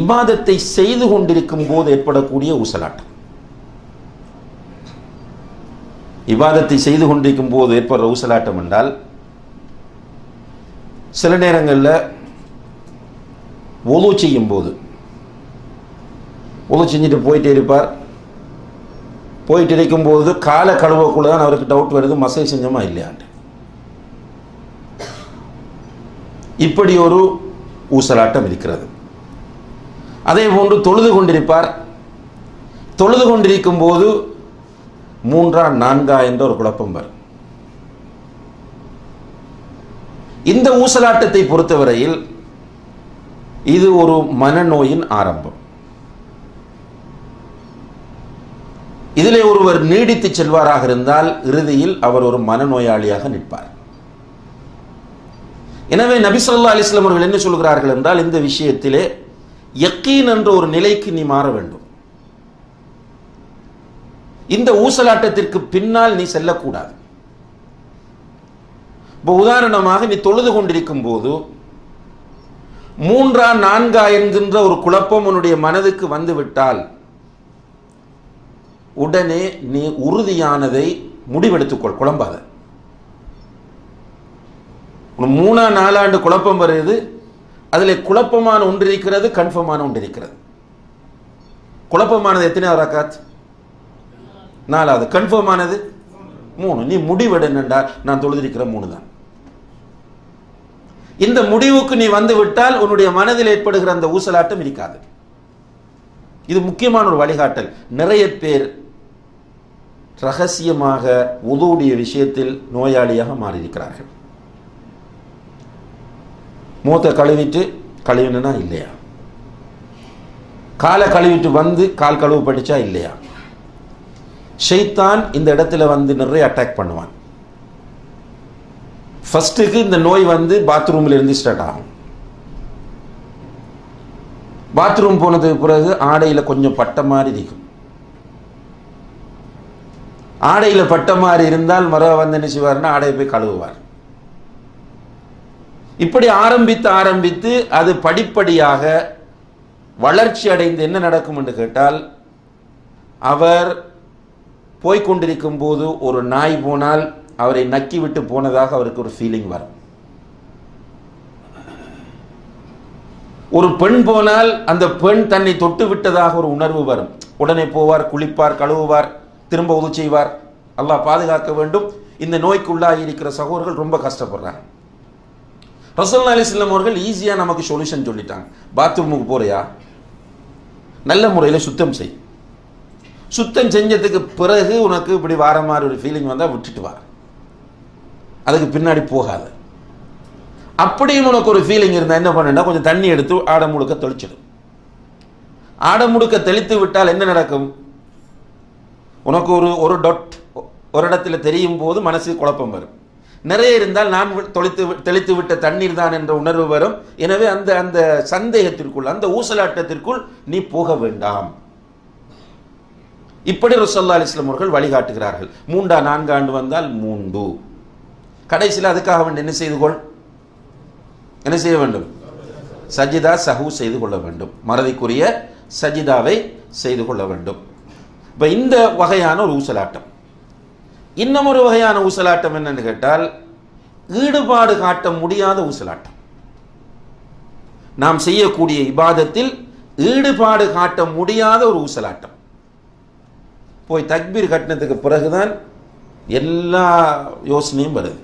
இபாதத்தை செய்து கொண்டிருக்கும் போது ஏற்படக்கூடிய ஊசலாட்டம். இபாதத்தை செய்து கொண்டிருக்கும் போது ஏற்படுற ஊசலாட்டம் என்றால் சில நேரங்களில் ஒது செய்யும் போது ஒது செஞ்சுட்டு போயிட்டே இருப்பார். போயிட்டு இருக்கும்போது கால கழுவக்குள்ள தான் அவருக்கு டவுட் வருது மசை செஞ்சோமா இல்லையாண்டு இப்படி ஒரு ஊசலாட்டம் இருக்கிறது. அதே போன்று தொழுது கொண்டிருப்பார். தொழுது கொண்டிருக்கும் போது மூன்றா நான்கா என்ற ஒரு குழப்பம் வரும். இந்த ஊசலாட்டத்தை பொறுத்தவரையில் இது ஒரு மனநோயின் ஆரம்பம். இதிலே ஒருவர் நீடித்து செல்வாராக இருந்தால் இறுதியில் அவர் ஒரு மனநோயாளியாக நிற்பார். எனவே நபிசல்லா அலிஸ்லாம் அவர்கள் என்ன சொல்கிறார்கள் என்றால் இந்த விஷயத்திலே யக்கீன் என்ற ஒரு நிலைக்கு நீ மாற வேண்டும். இந்த ஊசலாட்டத்திற்கு பின்னால் நீ செல்லக்கூடாது. இப்போ உதாரணமாக நீ தொழுது கொண்டிருக்கும் போது மூன்றா நான்கா என்கின்ற ஒரு குழப்பம் உன்னுடைய மனதுக்கு வந்துவிட்டால் உடனே நீ உறுதியானதை முடிவெடுத்துக்கொள் குழம்பாத. மூணா நாலாண்டு குழப்பம் வருது அதில் குழப்பமான ஒன்று இருக்கிறது கன்ஃபார்மான ஒன்று இருக்கிறது குழப்பமானது எத்தனை ரக்காத்? நாலாவது. கன்ஃபர்மானது மூணு. நீ முடிவெடு என்னென்றால் நான் தொழுதிருக்கிற மூணு தான் இந்த முடிவுக்கு நீ வந்து விட்டால் உன்னுடைய மனதில் ஏற்படுகிற அந்த ஊசலாட்டம் இருக்காது. இது முக்கியமான ஒரு வழிகாட்டல். நிறைய பேர் ரகசியமாக உதவுடைய விஷயத்தில் நோயாளியாக மாறியிருக்கிறார்கள். மூத்த கழுவிட்டு கழுவினா இல்லையா? காலை கழுவிட்டு வந்து கால் கழுவு படிச்சா இல்லையா? ஷைத்தான் இந்த இடத்துல வந்து நிறைய அட்டாக் பண்ணுவான். ஃபர்ஸ்ட்டுக்கு இந்த நோய் வந்து பாத்ரூமில் இருந்து ஸ்டார்ட் ஆகும். பாத்ரூம் போனதுக்கு பிறகு ஆடையில் கொஞ்சம் பட்ட மாதிரி இருக்கும் ஆடையில் பட்ட மாதிரி இருந்தால் மரம் வந்து என்ன செய்வார்னா ஆடையை போய் கழுவுவார். இப்படி ஆரம்பித்து ஆரம்பித்து அது படிப்படியாக வளர்ச்சி அடைந்து என்ன நடக்கும் என்று கேட்டால் அவர் போய்கொண்டிருக்கும் போது ஒரு நாய் போனால் அவரை நக்கி விட்டு போனதாக அவருக்கு ஒரு ஃபீலிங் வரும். ஒரு பெண் போனால் அந்த பெண் தன்னை தொட்டு விட்டதாக ஒரு உணர்வு வரும். உடனே போவார் குளிப்பார் கழுவுவார் திரும்ப உதவி செய்வார். அல்லாஹ் பாதுகாக்க வேண்டும். இந்த நோய்க்குள்ளாக இருக்கிற சகோதரர்கள் ரொம்ப கஷ்டப்படுறாங்க. ரசல் அலி செல்லம் அவர்கள் ஈஸியாக நமக்கு சொல்யூஷன் சொல்லிட்டாங்க. பாத்ரூமுக்கு போறியா? நல்ல முறையில் சுத்தம் செய். சுத்தம் செஞ்சதுக்கு பிறகு உனக்கு இப்படி வார மாதிரி ஒரு ஃபீலிங் வந்தால் விட்டுட்டு வா. அதுக்கு பின்னாடி போகாது. அப்படியும் உனக்கு ஒரு ஃபீலிங் இருந்தால் என்ன பண்ணுன்னா கொஞ்சம் தண்ணி எடுத்து ஆட முழுக்க தெளிச்சிடும் ஆட முழுக்க தெளித்து விட்டால் என்ன நடக்கும்? உனக்கு ஒரு ஒரு டொட் ஒரு இடத்துல தெரியும் போது மனசு குழப்பம் வரும். நிறைய இருந்தால் நான் வி- தொளித்து வி- தெளித்து விட்ட தண்ணீர் தான் என்ற உணர்வு வரும். எனவே அந்த அந்த சந்தேகத்திற்குள் அந்த ஊசலாட்டத்திற்குள் நீ போக வேண்டாம். இப்படி ருசல்லா அலிஸ்லாம் அவர்கள் வழிகாட்டுகிறார்கள். மூண்டா நான்கு ஆண்டு வந்தால் மூண்டு கடைசியில் அதுக்காக வேண்டி என்ன செய்து கொள்? என்ன செய்ய வேண்டும்? சஜிதா சஹூ செய்து கொள்ள வேண்டும். மறதிக்குரிய சஜிதாவை செய்து கொள்ள வேண்டும். இப்போ இந்த வகையான ஒரு ஊசலாட்டம். இன்னும் ஒரு வகையான ஊசலாட்டம் என்னன்னு கேட்டால் ஈடுபாடு காட்ட முடியாத ஊசலாட்டம். நாம் செய்யக்கூடிய இபாதத்தில் ஈடுபாடு காட்ட முடியாத ஒரு ஊசலாட்டம். போய் தக்பீர் கட்டினத்துக்கு பிறகுதான் எல்லா யோசனையும் வருது.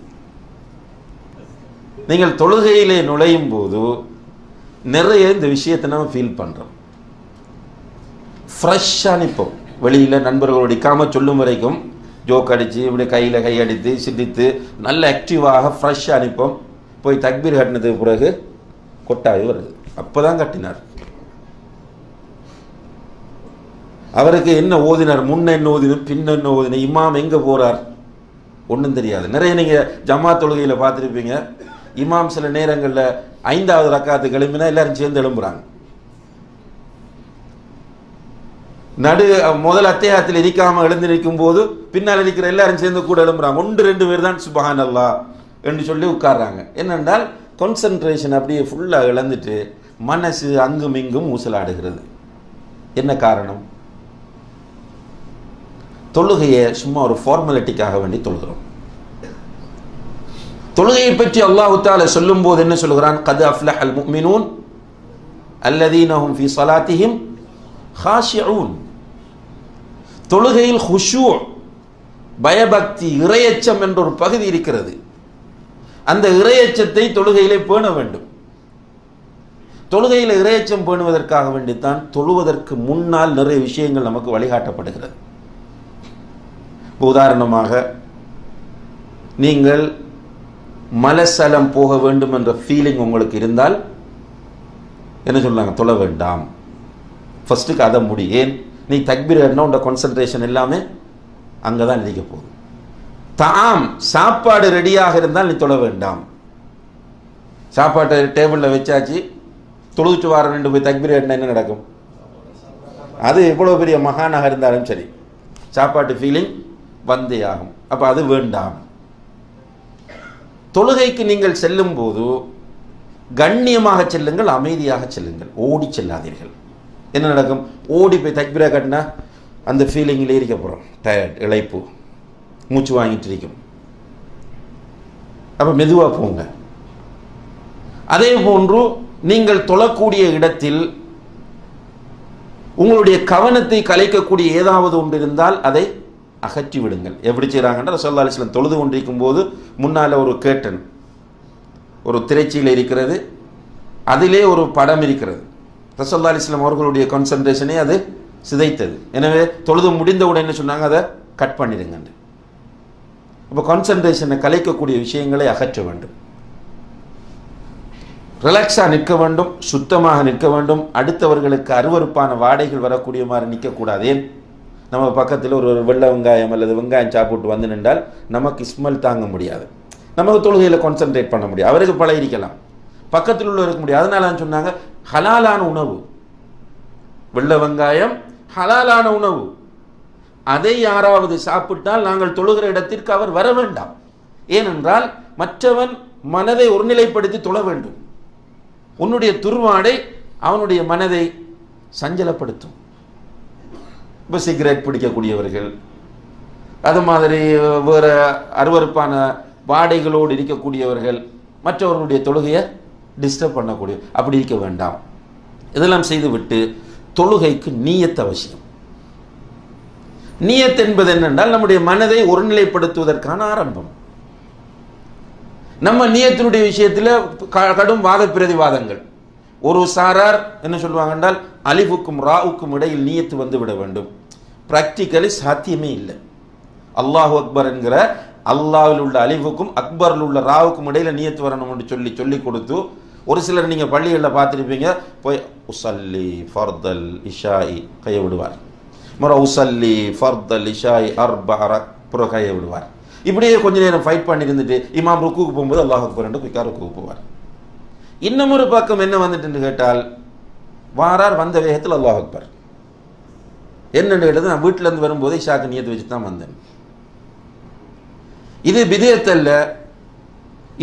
நீங்கள் தொழுகையிலே நுழையும் போது நிறைய இந்த விஷயத்தை நம்ம ஃபீல் பண்ணுறோம் ஃப்ரெஷ்ஷாக நிற்போம். வெளியில் நண்பர்கள் இக்காம சொல்லும் வரைக்கும் ஜோக் அடித்து இப்படி கையில் கையடித்து சிந்தித்து நல்ல ஆக்டிவாக ஃப்ரெஷ்ஷாக அனுப்போம். போய் தக்பீர் கட்டினதுக்கு பிறகு கொட்டாவி வருது. அப்போ தான் கட்டினார். அவருக்கு என்ன ஓதினார்? முன்ன என்ன ஓதினர்? பின்ன என்ன ஓதினார்? இமாம் எங்கே போகிறார் ஒன்றும் தெரியாது. நிறைய நீங்கள் ஜமா தொழுகையில் பார்த்துருப்பீங்க. இமாம் சில நேரங்களில் ஐந்தாவது ரக்காத்து கிளம்பினா எல்லாரும் சேர்ந்து எழும்புறாங்க. நடு முதல் அத்தியாயத்தில் எரிக்காமல் எழுந்து நிற்கும் போது பின்னால் இருக்கிற எல்லாரும் சேர்ந்து கூட எழும்புறாங்க. ஒன்று ரெண்டு பேர் தான் சுபஹான் அல்லா என்று சொல்லி உட்கார்றாங்க. என்னென்றால் கான்சன்ட்ரேஷன் அப்படியே ஃபுல்லாக இழந்துட்டு மனசு அங்கும் இங்கும் ஊசலாடுகிறது. என்ன காரணம்? தொழுகையை சும்மா ஒரு ஃபார்மாலிட்டிக்காக வேண்டி தொழுகிறோம். தொழுகையை பற்றி அல்லாஹு தால சொல்லும் போது என்ன சொல்கிறான்? கது அஃப்லஹ் அல் முக்மினூன் அல்லதீனஹும் ஃபி சலாத்திஹிம் ஹாஷியூன். தொழுகையில் ஹுஷூ பயபக்தி இறையச்சம் என்ற ஒரு பகுதி இருக்கிறது. அந்த இறையச்சத்தை தொழுகையிலே பேண வேண்டும். தொழுகையில் இறையச்சம் பேணுவதற்காக வேண்டித்தான் தொழுவதற்கு முன்னால் நிறைய விஷயங்கள் நமக்கு வழிகாட்டப்படுகிறது. உதாரணமாக நீங்கள் மலசலம் போக வேண்டும் என்ற ஃபீலிங் உங்களுக்கு இருந்தால் என்ன சொன்னாங்க? தொழ வேண்டாம். ஃபர்ஸ்ட்டுக்கு அதை முடி. ஏன்? நீ தக்பீர் என்ன உண்ட கான்சன்ட்ரேஷன் எல்லாமே அங்கே தான் இருக்க போகுது தாம் சாப்பாடு ரெடியாக இருந்தால் நீ தொழ வேண்டாம். சாப்பாட்டை டேபிளில் வச்சாச்சு தொழுதுட்டு வார ரெண்டு போய் தக்பீர் என்ன என்ன நடக்கும்? அது எவ்வளோ பெரிய மகானாக இருந்தாலும் சரி. சாப்பாட்டு ஃபீலிங் வந்தே ஆகும். அப்போ அது வேண்டாம். தொழுகைக்கு நீங்கள் செல்லும் போது கண்ணியமாக செல்லுங்கள் அமைதியாக செல்லுங்கள். ஓடி செல்லாதீர்கள். என்ன நடக்கும்? ஓடி போய் தக்பீரா கட்டினா அந்த ஃபீலிங்கில் இருக்க போகிறோம் டயர்ட் இழைப்பு. மூச்சு வாங்கிட்டு இருக்கும். அப்போ மெதுவாக போங்க. அதே போன்று நீங்கள் தொழக்கூடிய இடத்தில் உங்களுடைய கவனத்தை கலைக்கக்கூடிய ஏதாவது ஒன்று இருந்தால் அதை அகற்றி விடுங்கள். எப்படி செய்கிறாங்கன்னா ரசோல்லா அலிஸ்லாம் தொழுது கொண்டிருக்கும் போது முன்னால் ஒரு கேட்டன் ஒரு திரைச்சியில் இருக்கிறது. அதிலே ஒரு படம் இருக்கிறது. ரசல்லா அலிஸ்லாம் அவர்களுடைய கான்சன்ட்ரேஷனே அது சிதைத்தது. எனவே தொழுது முடிந்தவுடன் என்ன சொன்னாங்க? அதை கட் பண்ணிடுங்க அப்போ கான்சன்ட்ரேஷனை கலைக்கக்கூடிய விஷயங்களை அகற்ற வேண்டும். ரிலாக்ஸாக நிற்க வேண்டும் சுத்தமாக நிற்க வேண்டும். அடுத்தவர்களுக்கு அருவறுப்பான வாடைகள் வரக்கூடிய மாதிரி நிற்கக்கூடாது. ஏன்? நம்ம பக்கத்தில் ஒரு ஒரு வெள்ளை வெங்காயம் அல்லது வெங்காயம் சாப்பிட்டு வந்து நின்றால் நமக்கு ஸ்மெல் தாங்க முடியாது. நமக்கு தொழுகையில் கான்சென்ட்ரேட் பண்ண முடியாது. அவருக்கு பழகிருக்கலாம். பக்கத்தில் உள்ள இருக்க முடியாது. அதனால சொன்னாங்க ஹலாலான உணவு. வெள்ளை வெங்காயம் ஹலாலான உணவு. அதை யாராவது சாப்பிட்டால் நாங்கள் தொழுகிற இடத்திற்கு அவர் வர வேண்டாம். ஏனென்றால் மற்றவன் மனதை ஒருநிலைப்படுத்தி தொழ வேண்டும். உன்னுடைய துர்வாடை அவனுடைய மனதை சஞ்சலப்படுத்தும். இப்போ சிகரெட் பிடிக்கக்கூடியவர்கள் அது மாதிரி வேறு அருவறுப்பான வாடைகளோடு இருக்கக்கூடியவர்கள் மற்றவர்களுடைய தொழுகையை டிஸ்டர்ப் பண்ணக்கூடிய அப்படி இருக்க வேண்டாம். இதெல்லாம் செய்துவிட்டு தொழுகைக்கு நீயத்து அவசியம். நீயத் என்பது என்னென்றால் நம்முடைய மனதை ஒருநிலைப்படுத்துவதற்கான ஆரம்பம். நம்ம நீயத்தினுடைய விஷயத்தில் கடும் வாத பிரதிவாதங்கள் ஒரு சாரார் என்ன சொல்லுவாங்க என்றால் அலிஃபுக்கும் ராவுக்கும் இடையில் நீயத்து வந்து விட வேண்டும். ப்ராக்டிக்கலி சாத்தியமே இல்லை. அல்லாஹு அக்பர் என்கிற அல்லாவில் உள்ள அலிஃபுக்கும் அக்பரில் உள்ள ராவுக்கும் இடையில நீயத்து வரணும் என்று சொல்லி சொல்லி கொடுத்து ஒரு சிலர் நீங்கள் பள்ளிகளில் பார்த்துருப்பீங்க போய் உசல்லி ஃபர்தல் இஷாயி கையை விடுவார். முறை உசல்லி ஃபர்தல் இஷாயி அர்ப புற கையை விடுவார். இப்படியே கொஞ்ச நேரம் ஃபைட் பண்ணி இருந்துட்டு இமாம் ருக்குக்கு போகும்போது அல்லாஹ் அக்பர் என்று ருக்குக்கு போவார். இன்னும் ஒரு பக்கம் என்ன வந்துட்டுன்னு கேட்டால் வாரார் வந்த வேகத்தில் அல்லாஹ் அக்பர். என்னென்னு கேட்டது நான் வீட்டிலேருந்து வரும்போது இஷாக்கு நியத்து வச்சு தான் வந்தேன். இது விதயத்தல்ல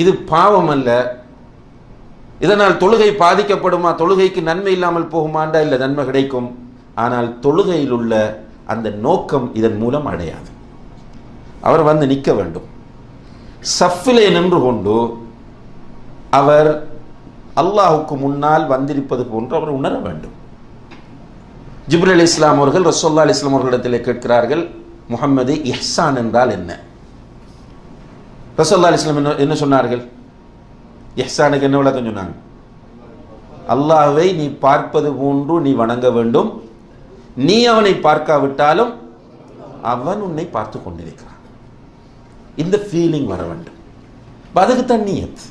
இது பாவம் அல்ல இதனால் தொழுகை பாதிக்கப்படுமா? தொழுகைக்கு நன்மை இல்லாமல் போகுமாண்டா? இல்லை நன்மை கிடைக்கும். ஆனால் தொழுகையில் உள்ள அந்த நோக்கம் இதன் மூலம் அடையாது. அவர் வந்து நிற்க வேண்டும். சஃபிலே நின்று கொண்டு அவர் அல்லாஹுக்கு முன்னால் வந்திருப்பது போன்று அவர் உணர வேண்டும். ஜிப்ரல் அலி இஸ்லாம் அவர்கள் ரசோல்லா அலி இஸ்லாம் அவர்களிடத்தில் கேட்கிறார்கள் முகம்மது இஹ்சான் என்றால் என்ன? ரசோல்லா அலி இஸ்லாம் என்ன என்ன சொன்னார்கள்? இஹ்சானுக்கு என்ன விளக்கம் சொன்னாங்க? அல்லாஹ்வை நீ பார்ப்பது போன்று நீ வணங்க வேண்டும். நீ அவனை பார்க்காவிட்டாலும் அவன் உன்னை பார்த்து கொண்டிருக்கிறான். இந்த ஃபீலிங் வர வேண்டும். அதுக்கு தண்ணியத்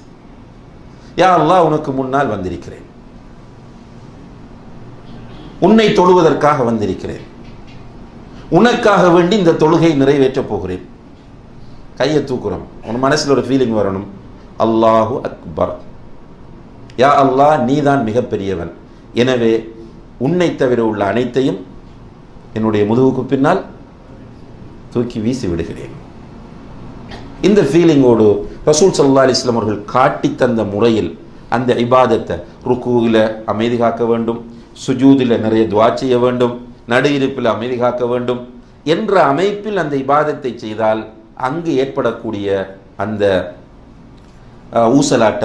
யா அல்லாஹ் உனக்கு முன்னால் வந்திருக்கிறேன். உன்னை தொழுவதற்காக வந்திருக்கிறேன். உனக்காக வேண்டி இந்த தொழுகை நிறைவேற்றப் போகிறேன். கையை தூக்குறோம். உன் மனசில் ஒரு ஃபீலிங் வரணும். அல்லாஹு அக்பர். யா அல்லாஹ் நீதான் மிகப்பெரியவன் எனவே உன்னை தவிர உள்ள அனைத்தையும் என்னுடைய முதுகுக்கு பின்னால் தூக்கி வீசி விடுகிறேன். இந்த ஃபீலிங்கோடு ரசூல் சல்லா அலிஸ்லாம் அவர்கள் காட்டி தந்த முறையில் அந்த இபாதத்தை ருக்குவில் அமைதி காக்க வேண்டும் சுஜூதில் நிறைய துவா செய்ய வேண்டும் நடு இருப்பில் அமைதி காக்க வேண்டும் என்ற அமைப்பில் அந்த இபாதத்தை செய்தால் அங்கு ஏற்படக்கூடிய அந்த ஊசலாட்டம்